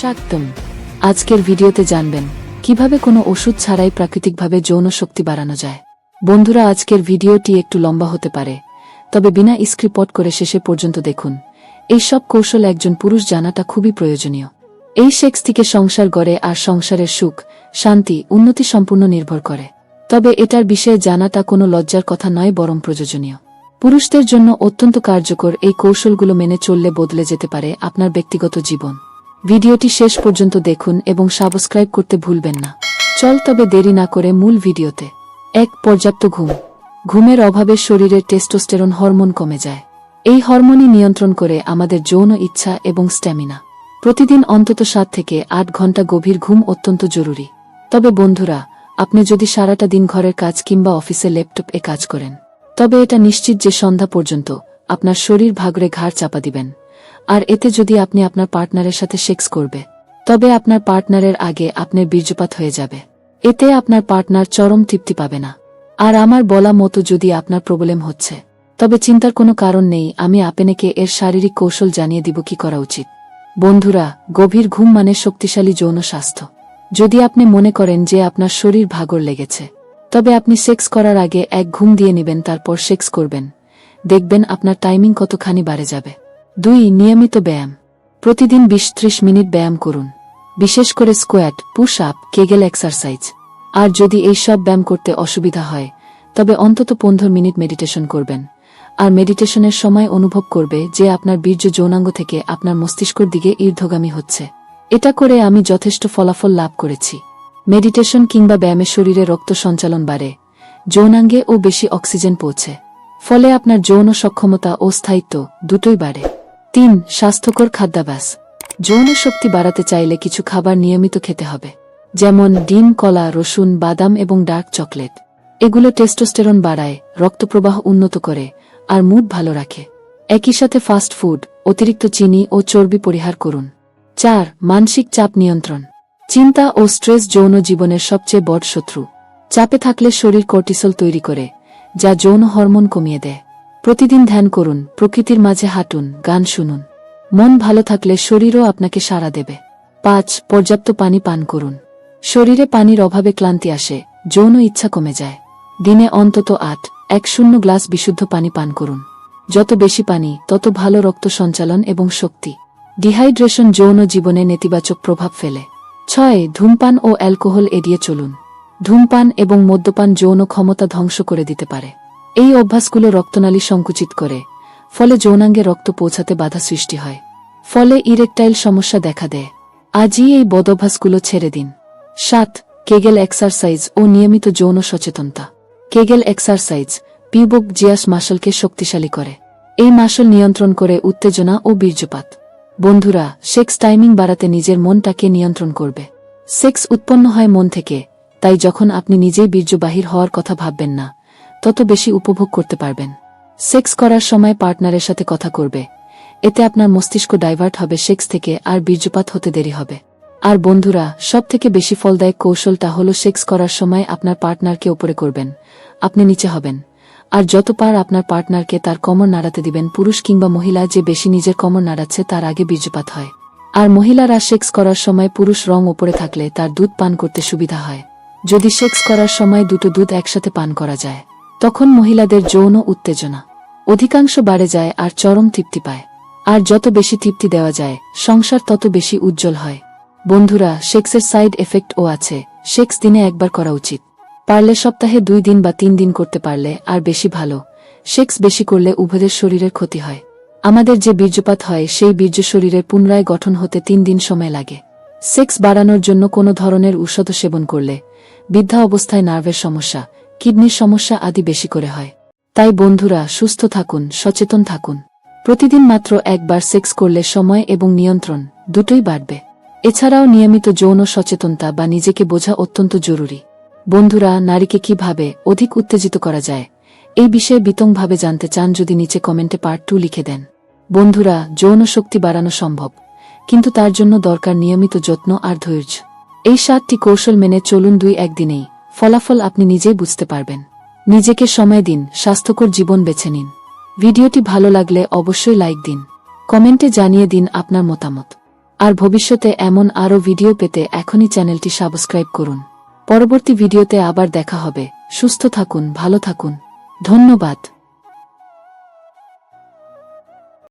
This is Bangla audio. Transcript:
স্বাগতম। আজকের ভিডিওতে জানবেন, কীভাবে কোনো ওষুধ ছাড়াই প্রাকৃতিকভাবে যৌন শক্তি বাড়ানো যায়। বন্ধুরা, আজকের ভিডিওটি একটু লম্বা হতে পারে, তবে বিনা স্ক্রিপট করে শেষে পর্যন্ত দেখুন। এই সব কৌশল একজন পুরুষ জানাটা খুবই প্রয়োজনীয়। এই সেক্স থেকে সংসার গড়ে আর সংসারের সুখ, শান্তি, উন্নতি সম্পূর্ণ নির্ভর করে। তবে এটার বিষয়ে জানাটা কোনো লজ্জার কথা নয়, বরং প্রয়োজনীয়। পুরুষদের জন্য অত্যন্ত কার্যকর এই কৌশলগুলো মেনে চললে বদলে যেতে পারে আপনার ব্যক্তিগত জীবন। ভিডিওটি শেষ পর্যন্ত দেখুন এবং সাবস্ক্রাইব করতে ভুলবেন না। চল তবে দেরি না করে মূল ভিডিওতে। এক, পর্যাপ্ত ঘুম। ঘুমের অভাবে শরীরের টেস্টোস্টেরন হরমোন কমে যায়। এই হরমোনই নিয়ন্ত্রণ করে আমাদের যৌন ইচ্ছা এবং স্ট্যামিনা। প্রতিদিন অন্তত সাত থেকে আট ঘণ্টা গভীর ঘুম অত্যন্ত জরুরি। তবে বন্ধুরা, আপনি যদি সারাটা দিন ঘরের কাজ কিংবা অফিসে ল্যাপটপ এ কাজ করেন, তবে এটা নিশ্চিত যে সন্ধ্যা পর্যন্ত আপনার শরীর ভাগরে ঘাড় চাপা দিবেন। আর এতে যদি আপনি আপনার পার্টনারের সাথে সেক্স করবে, তবে আপনার পার্টনারের আগে আপনার বীর্যপাত হয়ে যাবে। এতে আপনার পার্টনার চরম তৃপ্তি পাবে না। আর আমার বলা মতো যদি আপনার প্রবলেম হচ্ছে, তবে চিন্তার কোনো কারণ নেই, আমি আপেনেকে এর শারীরিক কৌশল জানিয়ে দিব কি করা উচিত। বন্ধুরা, গভীর ঘুম মানে শক্তিশালী যৌন স্বাস্থ্য। যদি আপনি মনে করেন যে আপনার শরীর ভাগর লেগেছে, তবে আপনি সেক্স করার আগে এক ঘুম দিয়ে নেবেন, তারপর সেক্স করবেন। দেখবেন আপনার টাইমিং কতখানি বাড়ে যাবে। দুই, নিয়মিত ব্যায়াম। প্রতিদিন বিশ ত্রিশ মিনিট ব্যায়াম করুন। বিশেষ করে squat push up Kegel exercise. আর যদি এই সব ব্যায়াম করতে অসুবিধা হয়, তবে অন্তত পনেরো মিনিট মেডিটেশন করবেন। আর মেডিটেশনের সময় অনুভব করবে যে আপনার বীর্য যৌনাঙ্গ থেকে আপনার মস্তিষ্কর দিকে ঈর্ধগামী হচ্ছে। এটা করে আমি যথেষ্ট ফলাফল লাভ করেছি। মেডিটেশন কিংবা ব্যায়ামে শরীরে রক্ত সঞ্চালন বাড়ে, যৌনাঙ্গে ও বেশি অক্সিজেন পৌঁছে। ফলে আপনার যৌন সক্ষমতা ও স্থায়িত্ব দুটোই বাড়ে। তিন, স্বাস্থ্যকর খাদ্যাভ্যাস। যৌন শক্তি বাড়াতে চাইলে কিছু খাবার নিয়মিত খেতে হবে, যেমন ডিম, কলা, রসুন, বাদাম এবং ডার্ক চকলেট। এগুলো টেস্টোস্টেরন বাড়ায়, রক্তপ্রবাহ উন্নত করে, আর মুড ভালো রাখে। একই সাথে ফাস্ট ফুড, অতিরিক্ত চিনি ও চর্বি পরিহার করুন। চার, মানসিক চাপ নিয়ন্ত্রণ। চিন্তা ও স্ট্রেস যৌন জীবনের সবচেয়ে বড় শত্রু। চাপে থাকলে শরীর কর্টিসল তৈরি করে, যা যৌন হরমোন কমিয়ে দেয়। প্রতিদিন ধ্যান করুন, প্রকৃতির মাঝে হাঁটুন, গান শুনুন। মন ভালো থাকলে শরীরও আপনাকে সাড়া দেবে। পাঁচ, পর্যাপ্ত পানি পান করুন। শরীরে পানির অভাবে ক্লান্তি আসে, যৌন ইচ্ছা কমে যায়। দিনে অন্তত আট, এক শূন্য গ্লাস বিশুদ্ধ পানি পান করুন। যত বেশি পানি, তত ভালো রক্ত সঞ্চালন এবং শক্তি। ডিহাইড্রেশন যৌন জীবনে নেতিবাচক প্রভাব ফেলে। ছয়, ধূমপান ও অ্যালকোহল এড়িয়ে চলুন। ধূমপান এবং মদ্যপান যৌন ক্ষমতা ধ্বংস করে দিতে পারে। এই অভ্যাসগুলো রক্তনালী সংকুচিত করে, ফলে যৌনাঙ্গে রক্ত পৌঁছাতে বাধা সৃষ্টি হয়। ফলে ইরেকটাইল সমস্যা দেখা দেয়। আজই এই বদভ্যাসগুলো ছেড়ে দিন। সাত, কেগেল এক্সারসাইজ ও নিয়মিত যৌন সচেতনতা। কেগেল এক্সারসাইজ, পিউবক জিয়াস মাসলকে শক্তিশালী করে। এই মাসল নিয়ন্ত্রণ করে উত্তেজনা ও বীর্যপাত। বন্ধুরা, সেক্স টাইমিং বাড়াতে নিজের মনটাকে নিয়ন্ত্রণ করবে। সেক্স উৎপন্ন হয় মন থেকে, তাই যখন আপনি নিজেই বীর্য বাহির হওয়ার কথা ভাববেন না তত বেশি উপভোগ করতে পারবেন। সেক্স করার সময় পার্টনারের সাথে কথা করবে। এতে আপনার মস্তিষ্ক ডাইভার্ট হবে সেক্স থেকে আর বীর্যপাত হতে দেরি হবে। আর বন্ধুরা সব থেকে বেশি ফলদায়ক কৌশলটা হল সেক্স করার সময় আপনার পার্টনারকে ওপরে করবেন। আপনি নিচে হবেন। আর যত পার আপনার পার্টনারকে তার কমর নাড়াতে দিবেন, পুরুষ কিংবা মহিলা যে বেশি নিজের কমর নাড়াচ্ছে তার আগে বীর্যপাত হয়। আর মহিলারা সেক্স করার সময় পুরুষ রং ওপরে থাকলে তার দুধ পান করতে সুবিধা হয়। যদি সেক্স করার সময় দুটো দুধ একসাথে পান করা যায়। তখন মহিলাদের যৌন উত্তেজনা। অধিকাংশ বাড়ে যায় আর চরম তৃপ্তি পায়। আর যত বেশি তৃপ্তি দেওয়া যায়, সংসার তত বেশি উজ্জ্বল হয়। বন্ধুরা সেক্সের সাইড এফেক্টও আছে। সেক্স দিনে একবার করা উচিত। পারলে সপ্তাহে দুই দিন বা তিন দিন করতে পারলে আর বেশি ভালো। সেক্স বেশি করলে উভয়ের শরীরের ক্ষতি হয়। আমাদের যে বীর্যপাত হয়, সেই বীর্য শরীরের পুনরায় গঠন হতে তিন দিন সময় লাগে। সেক্স বাড়ানোর জন্য কোনো ধরনের ঔষধ সেবন করলে বৃদ্ধা অবস্থায় নার্ভের সমস্যা কিডনির সমস্যা আদি বেশি করে হয়। তাই বন্ধুরা, সুস্থ থাকুন, সচেতন থাকুন। প্রতিদিন মাত্র একবার সেক্স করলে সময় এবং নিয়ন্ত্রণ দুটোই বাড়বে। এছাড়াও নিয়মিত যৌন সচেতনতা বা নিজেকে বোঝা অত্যন্ত জরুরি। বন্ধুরা, নারীকে কীভাবে অধিক উত্তেজিত করা যায়? এই বিষয়ে বিতংভাবে জানতে চান যদি নিচে কমেন্টে পার্ট টু লিখে দেন। বন্ধুরা, যৌন শক্তি বাড়ানো সম্ভব, কিন্তু তার জন্য দরকার নিয়মিত যত্ন আর ধৈর্য। এই সাতটি কৌশল মেনে চলুন দুই একদিনেই। ফলাফল আপনি নিজেই বুঝতে পারবেন। নিজেকে সময় দিন, স্বাস্থ্যকর জীবন বেছে নিন। ভিডিওটি ভালো লাগলে অবশ্যই লাইক দিন। কমেন্টে জানিয়ে দিন আপনার মতামত। আর ভবিষ্যতে এমন আরও ভিডিও পেতে এখনই চ্যানেলটি সাবস্ক্রাইব করুন। পরবর্তী ভিডিওতে আবার দেখা হবে। সুস্থ থাকুন, ভালো থাকুন। ধন্যবাদ।